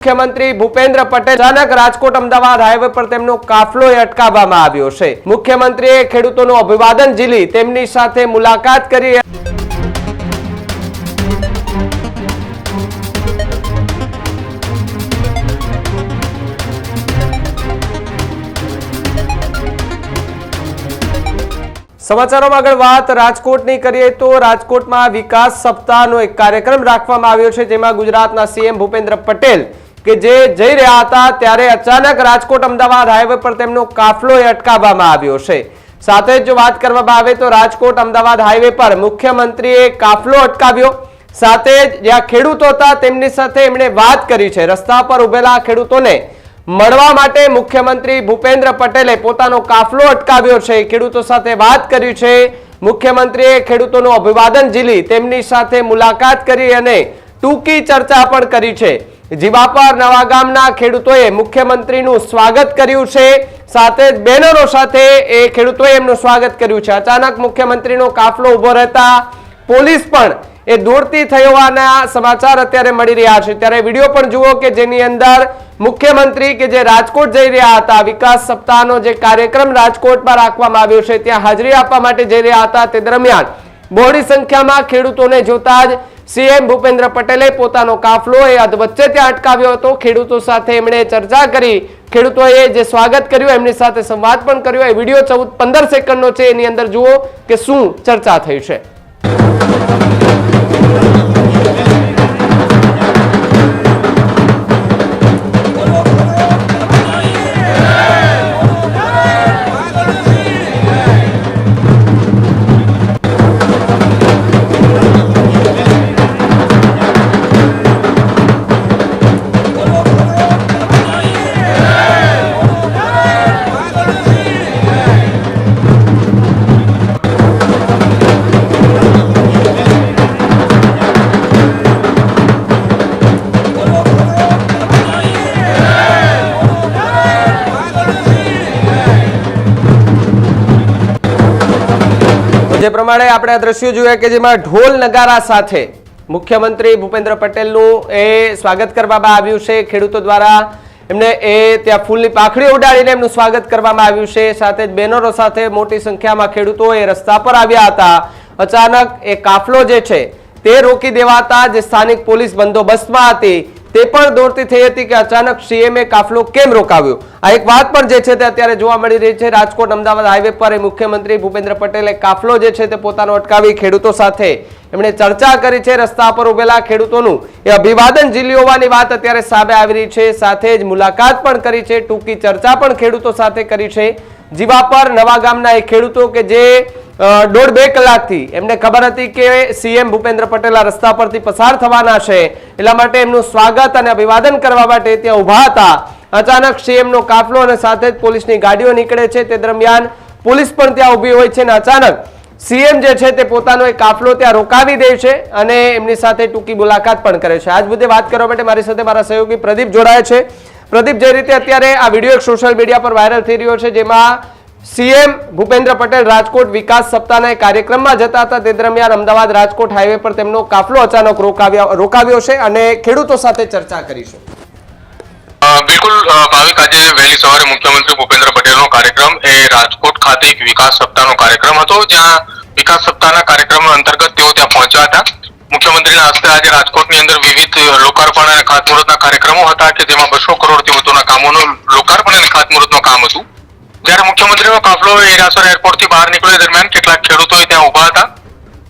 મુખ્યમંત્રી ભૂપેન્દ્ર પટેલ અચાનક રાજકોટ અમદાવાદ હાઈવે પર તેમનો કાફલો અટકાવવામાં આવ્યો છે. મુખ્યમંત્રીએ ખેડૂતોનું અભિવાદન ઝીલી તેમની સાથે મુલાકાત કરી સમાચારોમાં આગળ વાત રાજકોટની કરીએ તો રાજકોટમાં વિકાસ સપ્તાહનો એક કાર્યક્રમ રાખવામાં આવ્યો છે, જેમાં ગુજરાતના સીએમ ભૂપેન્દ્ર પટેલ કે જે જઈ રહ્યા હતા ત્યારે અચાનક રાજકોટ અમદાવાદ હાઈવે પર તેમનો કાફલો અટકાવવામાં આવ્યો છે. સાથે જ વાત કરવામાં આવે તો રાજકોટ અમદાવાદ હાઈવે પર મુખ્યમંત્રીએ કાફલો અટકાવ્યો. સાથે જ્યાં ખેડૂતો હતા તેમની સાથે એમણે વાત કરી છે. રસ્તા પર ઉભેલા ખેડૂતોને મળવા માટે મુખ્યમંત્રી ભૂપેન્દ્ર પટેલે પોતાનો કાફલો અટકાવ્યો છે. ખેડૂતો સાથે વાત કરી છે. મુખ્યમંત્રીએ ખેડૂતોનું અભિવાદન ઝીલી તેમની સાથે મુલાકાત કરી અને ટૂંકી ચર્ચા પણ કરી છે. જીવાપર નવા ગામના ખેડૂતોએ મુખ્યમંત્રીનું સ્વાગત કર્યું છે. સાથે બેનરો સાથે એ ખેડૂતોએ એમનું સ્વાગત કર્યું છે. અચાનક મુખ્યમંત્રીનો કાફલો ઊભો રહેતા પોલીસ પણ એ દૂરથી થયોવાના સમાચાર અત્યારે મળી રહ્યા છે. ત્યારે વીડિયો પણ જુઓ કે જેની અંદર મુખ્યમંત્રી કે જે રાજકોટ જઈ રહ્યા હતા, વિકાસ સપ્તાહનો જે કાર્યક્રમ રાજકોટમાં રાખવામાં આવ્યો છે, ત્યાં હાજરી આપવા માટે જઈ રહ્યા હતા. તે દરમિયાન બહોળી સંખ્યામાં ખેડૂતોને જોતા જ સીએમ ભૂપેન્દ્ર પટેલે પોતાનો કાફલો એ અધવચ્ચે ત્યાં અટકાવ્યો હતો. ખેડૂતો સાથે એમણે ચર્ચા કરી. ખેડૂતોએ જે સ્વાગત કર્યું, એમની સાથે સંવાદ પણ કર્યો. એ વીડિયો ચૌદ પંદર સેકન્ડનો છે. એની અંદર જુઓ કે શું ચર્ચા થઈ છે. જે પ્રમાણે આપણે આ દ્રશ્યો જોયા કે જેમાં ઢોલ નગારા સાથે મુખ્યમંત્રી ભૂપેન્દ્ર પટેલનું એ સ્વાગત કરવામાં આવ્યું છે. ખેડૂતો દ્વારા એમને એ ત્યાં ફૂલની પાખડીઓ ઉડાડીને એમનું સ્વાગત કરવામાં આવ્યું છે. સાથે જ બેનરો સાથે મોટી સંખ્યામાં ખેડૂતો એ રસ્તા પર આવ્યા હતા. અચાનક એ કાફલો જે છે તે રોકી દેવાતા જે સ્થાનિક પોલીસ બંદોબસ્તમાં હતી. તે પણ દોડતી થઈ હતી કે અચાનક સીએમએ કાફલો કેમ રોકાવ્યો? આ એક વાત પણ જે છે તે અત્યારે જોવા મળી રહી છે. રાજકોટ, અમદાવાદ હાઈવે પર મુખ્યમંત્રી ભૂપેન્દ્ર પટેલે કાફલો જે છે તે પોતાનો અટકાવી ખેડૂતો સાથે. એમણે ચર્ચા કરી છે રસ્તા પર ઉભેલા ખેડૂતોનું. એ અભિવાદન ઝીલી હોવાની વાત અત્યારે સામે આવી રહી છે. સાથે જ મુલાકાત પણ કરી છે. ટૂંકી ચર્ચા પણ ખેડૂતો સાથે કરી છે. જીવાપર નવા ગામના એ ખેડૂતો કે જે દોઢ બે કલાકથી. એમને ખબર હતી કે સીએમ ભૂપેન્દ્ર પટેલ આ રસ્તા પરથી પસાર થવાના છે. એટલા માટે એમનું સ્વાગત અને અભિવાદન કરવા માટે ત્યાં ઊભા હતા. અચાનક સીએમનો કાફલો અને સાથે જ પોલીસની ગાડીઓ નીકળે છે. તે દરમિયાન પોલીસ પણ ત્યાં ઊભી હોય છે અને અચાનક સીએમ જે છે તે પોતાનો એક કાફલો ત્યાં રોકાવી દે છે અને એમની સાથે ટૂંકી મુલાકાત પણ કરે છે. આજ મુદ્દે વાત કરવા માટે મારી સાથે મારા સહયોગી પ્રદીપ જોડાયા છે. પ્રદીપ, જે રીતે અત્યારે આ વીડિયો એક સોશિયલ મીડિયા પર વાયરલ થઈ રહ્યો છે, જેમાં સીએમ ભૂપેન્દ્ર પટેલ રાજકોટ વિકાસ સપ્તાહના કાર્યક્રમમાં જતા હતા. તે દરમિયાન અમદાવાદ રાજકોટ હાઈવે પર તેમનો કાફલો અચાનક રોકાવ્યા છે અને ખેડૂતો સાથે ચર્ચા કરી છે બિલકુલ ભાવિક આજે વહેલી સવારે મુખ્યમંત્રી ભૂપેન્દ્ર પટેલનો કાર્યક્રમ એ રાજકોટ ખાતે એક વિકાસ સપ્તાહનો કાર્યક્રમ હતો, જ્યાં વિકાસ સપ્તાહના કાર્યક્રમ અંતર્ગત તેઓ ત્યાં પહોંચ્યા હતા. મુખ્યમંત્રીના હસ્તે આજે રાજકોટની અંદર વિવિધ લોકાર્પણ અને ખાતમુહૂર્તના કાર્યક્રમો હતા, કે જેમાં બસો કરોડથી વધુના કામોનું લોકાર્પણ અને ખાતમુહૂર્તનું કામ હતું. જ્યારે મુખ્યમંત્રીનો કાફલો હીરાસર એરપોર્ટથી બહાર નીકળ્યો દરમિયાન કેટલાક ખેડૂતો ત્યાં ઊભા હતા.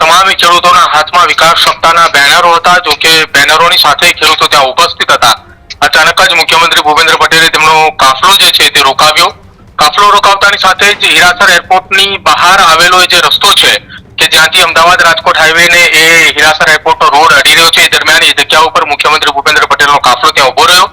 તમામ ખેડૂતોના હાથમાં વિકાસ સપ્તાહના બેનરો હતા, જો કે બેનરોની સાથે ખેડૂતો ત્યાં ઉપસ્થિત હતા. અચાનક જ મુખ્યમંત્રી ભૂપેન્દ્ર પટેલે તેમનો કાફલો જે છે તે રોકાવ્યો. કાફલો રોકાવતાની સાથે જ હીરાસર એરપોર્ટની બહાર આવેલો જે રસ્તો છે, કે જ્યાંથી અમદાવાદ રાજકોટ હાઈવે ને એ હીરાસર એરપોર્ટનો રોડ અડી રહ્યો છે, એ દરમિયાન એ જગ્યા ઉપર મુખ્યમંત્રી ભૂપેન્દ્ર પટેલનો કાફલો ત્યાં ઊભો રહ્યો.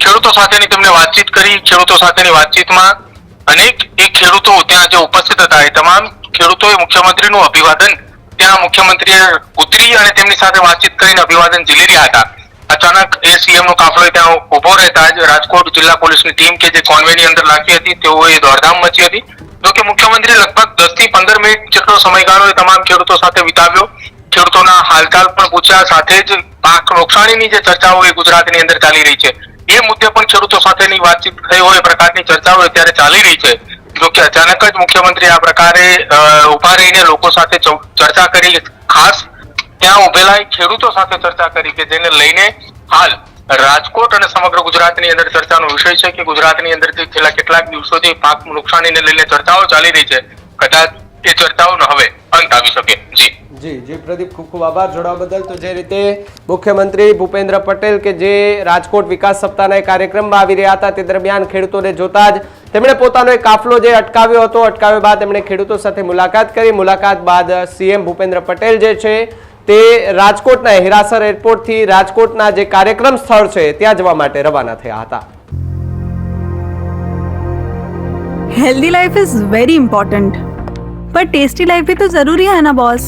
ખેડૂતો સાથેની તેમણે વાતચીત કરી, ખેડૂતો સાથેની વાતચીતમાં અનેક એ ખેડૂતો ત્યાં જે ઉપસ્થિત હતા, એ તમામ ખેડૂતોએ મુખ્યમંત્રીનું અભિવાદન ત્યાં મુખ્યમંત્રીએ ઉતરી અને તેમની સાથે વાતચીત કરીને અભિવાદન ઝીલી રહ્યા હતા. અચાનક એ સીએમ નો કાફલો ત્યાં ઊભો રહેતા જ રાજકોટ જિલ્લા પોલીસની ટીમ કે જે કોન્વેની અંદર લાગી હતી, તેઓએ દોડધામ મચી હતી. જો કે મુખ્યમંત્રી લગભગ દસથી પંદર મિનિટ જેટલો સમયગાળો એ તમામ ખેડૂતો સાથે વિતાવ્યો. ખેડૂતોના હાલચાલ પણ પૂછ્યા. સાથે જ પાક નુકસાનીની જે ચર્ચાઓ એ ગુજરાતની અંદર ચાલી રહી છે. એ મુદ્દે પણ ખેડૂતો સાથેની વાતચીત થઈ હોય, પ્રકારની ચર્ચાઓ અત્યારે ચાલી રહી છે. જો કે અચાનક જ મુખ્યમંત્રી આ પ્રકારે ઊભા રહીને લોકો સાથે ચર્ચા કરી. ખાસ ત્યાં ઉભેલા ખેડૂતો સાથે ચર્ચા કરી કે જેને લઈને હાલ રાજકોટ અને સમગ્ર ગુજરાતની અંદર ચર્ચાનો વિષય છે કે ગુજરાતની અંદર છેલ્લા કેટલાક દિવસોથી પાક નુકસાનીને લઈને ચર્ચાઓ ચાલી રહી છે. કદાચ એ ચર્ચાઓનો હવે અંત આવી શકે. જી. જી જી પ્રદીપ ખૂબ ખૂબ આભાર જોડાવા બદલ તો જે રીતે મુખ્યમંત્રી ભૂપેન્દ્ર પટેલ કે જે રાજકોટ વિકાસ સપ્તાહના એક કાર્યક્રમમાં આવી રહ્યા હતા તે દરમિયાન ખેડૂતોને જોતા જ તેમણે પોતાનો એક કાફલો જે અટકાવ્યો હતો અટકાવ્યા બાદ તેમણે ખેડૂતો સાથે મુલાકાત કરી મુલાકાત બાદ સીએમ ભૂપેન્દ્ર પટેલ જે છે તે રાજકોટના હિરાસર એરપોર્ટથી રાજકોટના જે કાર્યક્રમ સ્થળ છે ત્યાં જવા માટે રવાના થયા હતા healthy life is very important पर टेस्टी लाइफ भी तो जरूरी है ना बॉस